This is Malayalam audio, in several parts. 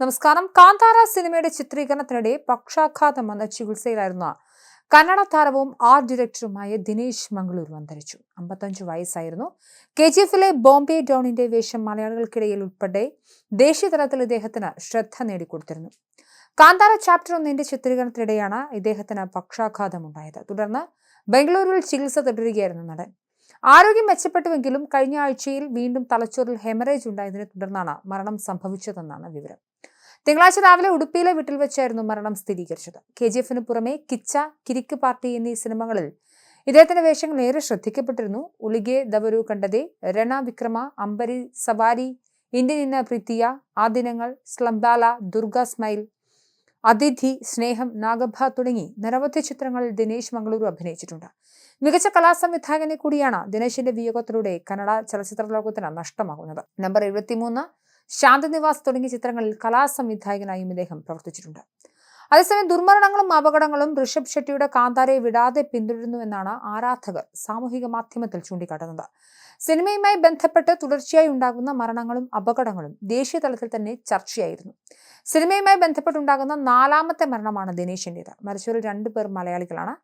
നമസ്കാരം. കാന്താര സിനിമയുടെ ചിത്രീകരണത്തിനിടെ പക്ഷാഘാതം വന്ന ചികിത്സയിലായിരുന്ന കന്നഡ താരവും ആർട്ട് ഡയറക്ടറുമായ ദിനേശ് മംഗളൂരു അന്തരിച്ചു. അമ്പത്തഞ്ച് വയസ്സായിരുന്നു. കെ ജി എഫിലെ ബോംബെ ഡോണിന്റെ വേഷം മലയാളികൾക്കിടയിൽ ഉൾപ്പെടെ ദേശീയ തലത്തിൽ ഇദ്ദേഹത്തിന് ശ്രദ്ധ നേടിക്കൊടുത്തിരുന്നു. കാന്താര ചാപ്റ്റർ ഒന്നിന്റെ ചിത്രീകരണത്തിനിടെയാണ് ഇദ്ദേഹത്തിന് പക്ഷാഘാതമുണ്ടായത് തുടർന്ന് ബംഗളൂരുവിൽ ചികിത്സ തുടരുകയായിരുന്നു നടൻ. ആരോഗ്യം മെച്ചപ്പെട്ടുവെങ്കിലും കഴിഞ്ഞ ആഴ്ചയിൽ വീണ്ടും തലച്ചോറിൽ ഹെമറേജ് ഉണ്ടായതിനെ തുടർന്നാണ് മരണം സംഭവിച്ചതെന്നാണ് വിവരം. തിങ്കളാഴ്ച രാവിലെ ഉടുപ്പിയിലെ വീട്ടിൽ വെച്ചായിരുന്നു മരണം സ്ഥിരീകരിച്ചത്. കെ ജി എഫിന് പുറമെ കിച്ച കിരിക്ക് പാർട്ടി എന്നീ സിനിമകളിൽ ഇദ്ദേഹത്തിന്റെ വേഷങ്ങൾ ഏറെ ശ്രദ്ധിക്കപ്പെട്ടിരുന്നു. ഉളികെ ദവരു കണ്ടതേ രണ വിക്രമ അംബരി സവാരി ഇന്ത്യൻ ഇന്ന പ്രീതിയ ആ ദിനങ്ങൾ സ്ലംബാല ദുർഗ സ്മൈൽ അതിഥി സ്നേഹം നാഗഭ തുടങ്ങി നിരവധി ചിത്രങ്ങളിൽ ദിനേശ് മംഗളൂരു അഭിനയിച്ചിട്ടുണ്ട്. മികച്ച കലാസംവിധായകനെ കൂടിയാണ് ദിനേശിന്റെ വിയോഗത്തിലൂടെ കന്നഡ ചലച്ചിത്ര ലോകത്തിന് നഷ്ടമാകുന്നത്. നമ്പർ എഴുപത്തിമൂന്ന് ശാന്തനിവാസ് തുടങ്ങിയ ചിത്രങ്ങളിൽ കലാസംവിധായകനായും ഇദ്ദേഹം പ്രവർത്തിച്ചിട്ടുണ്ട്. അതേസമയം ദുർമരണങ്ങളും അപകടങ്ങളും ഋഷഭ് ഷെട്ടിയുടെ കാന്താരയെ വിടാതെ പിന്തുടരുന്നുവെന്നാണ് ആരാധകർ സാമൂഹിക മാധ്യമത്തിൽ ചൂണ്ടിക്കാട്ടുന്നത്. സിനിമയുമായി ബന്ധപ്പെട്ട് തുടർച്ചയായി ഉണ്ടാകുന്ന മരണങ്ങളും അപകടങ്ങളും ദേശീയ തലത്തിൽ തന്നെ ചർച്ചയായിരുന്നു. സിനിമയുമായി ബന്ധപ്പെട്ടുണ്ടാകുന്ന നാലാമത്തെ മരണമാണ് ദിനേശിന്റെത് മരിച്ചവരിൽ രണ്ടുപേർ മലയാളികളാണ്.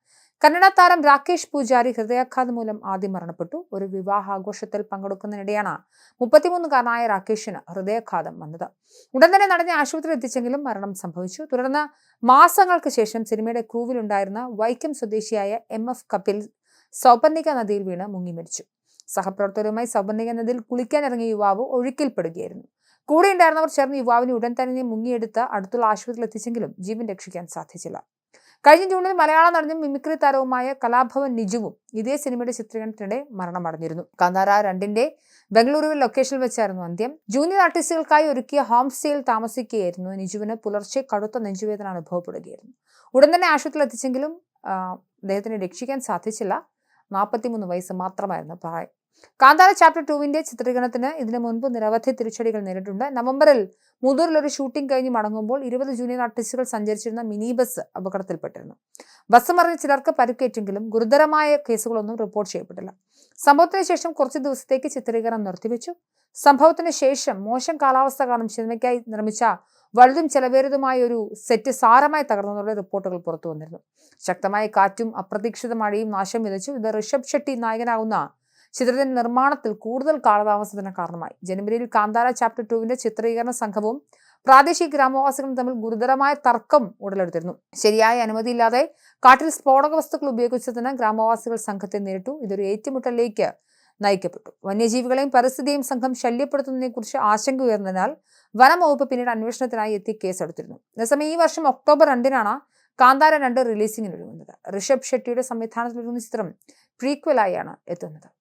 കന്നഡ താരം രാകേഷ് പൂജാരി ഹൃദയാഘാതം മൂലം ആദ്യം മരണപ്പെട്ടു. ഒരു വിവാഹാഘോഷത്തിൽ പങ്കെടുക്കുന്നതിനിടെയാണ് മുപ്പത്തിമൂന്നുകാരനായ രാകേഷിന് ഹൃദയാഘാതം വന്നത്. ഉടൻ തന്നെ നടനെ ആശുപത്രി എത്തിച്ചെങ്കിലും മരണം സംഭവിച്ചു. തുടർന്ന് മാസങ്ങൾക്ക് ശേഷം സിനിമയുടെ ക്രൂവിലുണ്ടായിരുന്ന വൈക്കം സ്വദേശിയായ എം എഫ് കപിൽ സൗപർണിക നദിയിൽ വീണ് മുങ്ങി മരിച്ചു. സഹപ്രവർത്തകരുമായി സൗപർണിക നദിയിൽ കുളിക്കാനിറങ്ങിയ യുവാവ് ഒഴുക്കിൽപ്പെടുകയായിരുന്നു. കൂടെ ഉണ്ടായിരുന്നവർ ചേർന്ന് യുവാവിനെ ഉടൻ തന്നെ മുങ്ങിയെടുത്ത് അടുത്തുള്ള ആശുപത്രിയിൽ എത്തിച്ചെങ്കിലും ജീവൻ രക്ഷിക്കാൻ സാധിച്ചില്ല. കഴിഞ്ഞ ജൂണിൽ മലയാള നടനും മിമിക്രി താരവുമായ കലാഭവൻ നിജുവും ഇതേ സിനിമയുടെ ചിത്രീകരണത്തിനിടെ മരണമടഞ്ഞിരുന്നു. കാന്താര രണ്ടിന്റെ ബംഗളൂരുവിൽ ലൊക്കേഷനിൽ വെച്ചായിരുന്നു അന്ത്യം. ജൂനിയർ ആർട്ടിസ്റ്റുകൾക്കായി ഒരുക്കിയ ഹോം സ്റ്റേയിൽ താമസിക്കുകയായിരുന്നു നിജുവിന് പുലർച്ചെ കടുത്ത നെഞ്ചുവേദന അനുഭവപ്പെടുകയായിരുന്നു. ഉടൻ തന്നെ ആശുപത്രിയിൽ എത്തിച്ചെങ്കിലും അദ്ദേഹത്തിനെ രക്ഷിക്കാൻ സാധിച്ചില്ല. നാൽപ്പത്തിമൂന്ന് വയസ്സ് മാത്രമായിരുന്നു പ്രായം. കാന്താര ചാപ്റ്റർ ടുവിന്റെ ചിത്രീകരണത്തിന് ഇതിനു മുൻപ് നിരവധി തിരിച്ചടികൾ നേരിട്ടുണ്ട്. നവംബറിൽ മുതൂറിൽ ഒരു ഷൂട്ടിംഗ് കഴിഞ്ഞ് മടങ്ങുമ്പോൾ ഇരുപത് ജൂനിയർ ആർട്ടിസ്റ്റുകൾ സഞ്ചരിച്ചിരുന്ന മിനി ബസ് അപകടത്തിൽപ്പെട്ടിരുന്നു. ബസ് മറിഞ്ഞ ചിലർക്ക് പരിക്കേറ്റെങ്കിലും ഗുരുതരമായ കേസുകളൊന്നും റിപ്പോർട്ട് ചെയ്യപ്പെട്ടില്ല. സംഭവത്തിന് ശേഷം കുറച്ച് ദിവസത്തേക്ക് ചിത്രീകരണം നിർത്തിവെച്ചു. സംഭവത്തിന് ശേഷം മോശം കാലാവസ്ഥ കാരണം സിനിമയ്ക്കായി നിർമ്മിച്ച വലുതും ചെലവേറിയതുമായ ഒരു സെറ്റ് സാരമായി തകർന്നതോടെ റിപ്പോർട്ടുകൾ പുറത്തു വന്നിരുന്നു. ശക്തമായ കാറ്റും അപ്രതീക്ഷിത മഴയും നാശം വിതച്ചു. ഇത് ഋഷഭ് ഷെട്ടി നായകനാകുന്ന ചിത്രത്തിന്റെ നിർമ്മാണത്തിൽ കൂടുതൽ കാലതാമസത്തിന് കാരണമായി. ജനുവരിയിൽ കാന്താര ചാപ്റ്റർ ടുവിന്റെ ചിത്രീകരണ സംഘവും പ്രാദേശിക ഗ്രാമവാസികളും തമ്മിൽ ഗുരുതരമായ തർക്കം ഉടലെടുത്തിരുന്നു. ശരിയായ അനുമതിയില്ലാതെ കാട്ടിൽ സ്ഫോടക വസ്തുക്കൾ ഉപയോഗിച്ചതിന് ഗ്രാമവാസികൾ സംഘത്തെ നേരിട്ടു. ഇതൊരു ഏറ്റുമുട്ടലിലേക്ക് നയിക്കപ്പെട്ടു. വന്യജീവികളെയും പരിസ്ഥിതിയും സംഘം ശല്യപ്പെടുത്തുന്നതിനെക്കുറിച്ച് ആശങ്ക ഉയർന്നതിനാൽ വനം വകുപ്പ് പിന്നീട് അന്വേഷണത്തിനായി എത്തി കേസെടുത്തിരുന്നു. അതേസമയം ഈ വർഷം ഒക്ടോബർ രണ്ടിനാണ് കാന്താര രണ്ട് റിലീസിംഗിന് ഒരുങ്ങുന്നത്. ഋഷഭ് ഷെട്ടിയുടെ സംവിധാനത്തിലൊരുങ്ങുന്ന ചിത്രം പ്രീക്വലായാണ് എത്തുന്നത്.